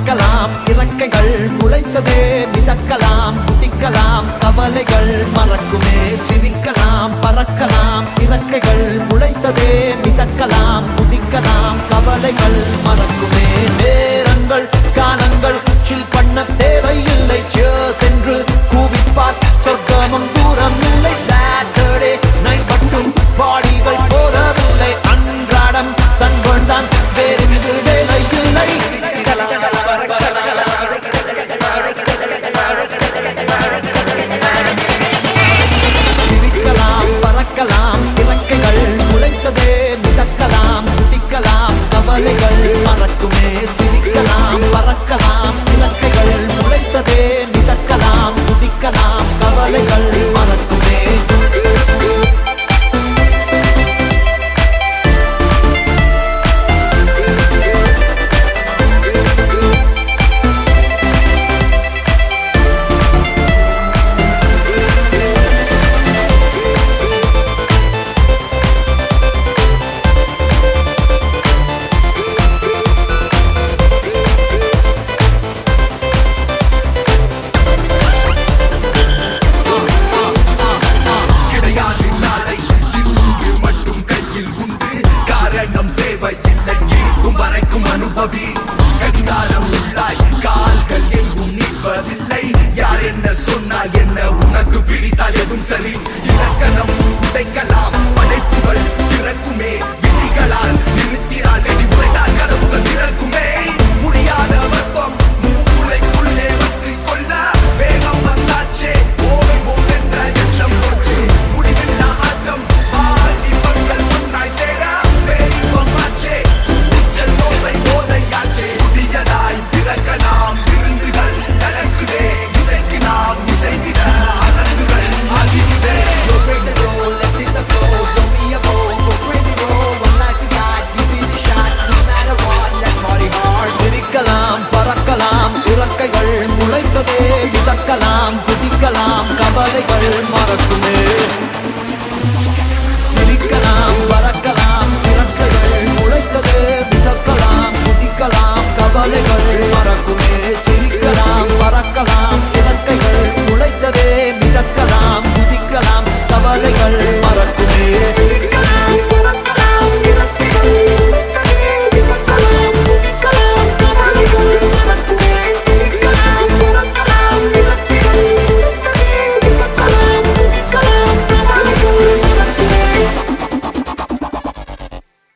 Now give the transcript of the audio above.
பார்க்கலாம் இறக்கைகள் முளைத்ததே மிதக்கலாம். குதிக்கலாம். கவலைகள் மறக்குமே. ஏதும் சரி இலக்கணம் உடைக்கலாம் போகலாம் கவலைகள் மறக்குமே. சிரிக்கலாம் பறக்கலாம் இறக்கைகள் முளைத்தது மிதக்கலாம் குதிக்கலாம் கவலைகள் மறக்குமே. சிரிக்கலாம் பறக்கலாம் இறக்கைகள் முளைத்ததே மிதக்கலாம் குதிக்கலாம் கவலைகள் மறக்குமே.